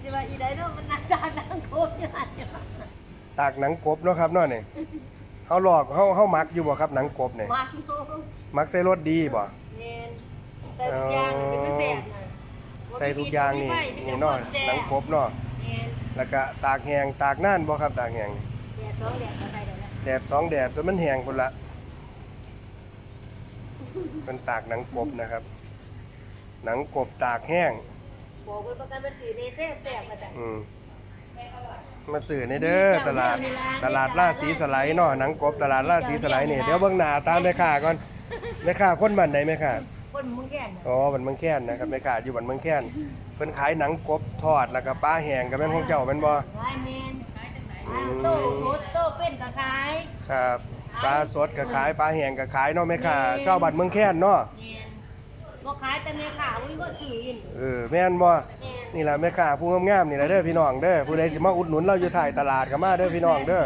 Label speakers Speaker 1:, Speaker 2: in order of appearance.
Speaker 1: สิว่าอีไดโดมันน่าจะนั่งโคตรอยู่หั่นอยู่
Speaker 2: ตากหนังกบเนาะครับเนาะนี่เฮาหลอกเฮาเฮามักอยู่บ่ครับหนังกบนี่
Speaker 1: มาโต
Speaker 2: มักใส่รสดีบ่
Speaker 1: แม่นแต่ทุกอย่างมันเป็นแซ่บน่ะ
Speaker 2: ใส่ทุกอย่างนี่นี่เนาะหนังกบเนาะ
Speaker 1: แม่น
Speaker 2: แล้วก็ตากแห้งตากนานบ่ครับตากแห้ง
Speaker 1: แดดสองแดดก็ได้แล้วนะ
Speaker 2: แดดสองแดดจนมันแห้งพุ่นละมันตากหนังกบนะครับ หนังกบตากแห้ง
Speaker 1: บอกคนประกันมาซื้อในแซ่บแซ่บมาจ้ะ
Speaker 2: อืมมาซื้อในเด้อตลาดตลาดล่าดสีสไลด์เนาะหนังกบตลาดล่าดสีสไลด์นี่เดี๋ยวเบิ่งหน้าตามแม่ค้าก่อนแม่ค้าคนบ้านใดแม่ค้า
Speaker 1: คนมึงแก่นน่ะ
Speaker 2: อ๋อบ้านเมืองแค้นนะครับแม่ค้าอยู่บ้านเมืองแค้นเพิ่นขายหนังกบทอดแล้วก็ปลาแห้งก็แม่นของเจ้าแม่นบ่
Speaker 1: ขายแม่นอ่าโตโคตรโตเป็นตะขาย
Speaker 2: ครับปลาสดก็ขายปลาแห้งก็ขายเนาะแม่ค้าชาวบ้านเมืองแค้นเนาะ
Speaker 1: แม่น บ่ขายแต่แม่ค้าอุ้ยบ่ซื้ออิน
Speaker 2: เออแม่นบ่
Speaker 1: แม่น
Speaker 2: นี่แหละแม่ค้าผู้งามๆนี่แหละเด้อพี่น้องเด้อผู้ใดสิมาอุดหนุนเราอยู่ถ่ายตลาดก็มาเด้อพี่น้องเด้อ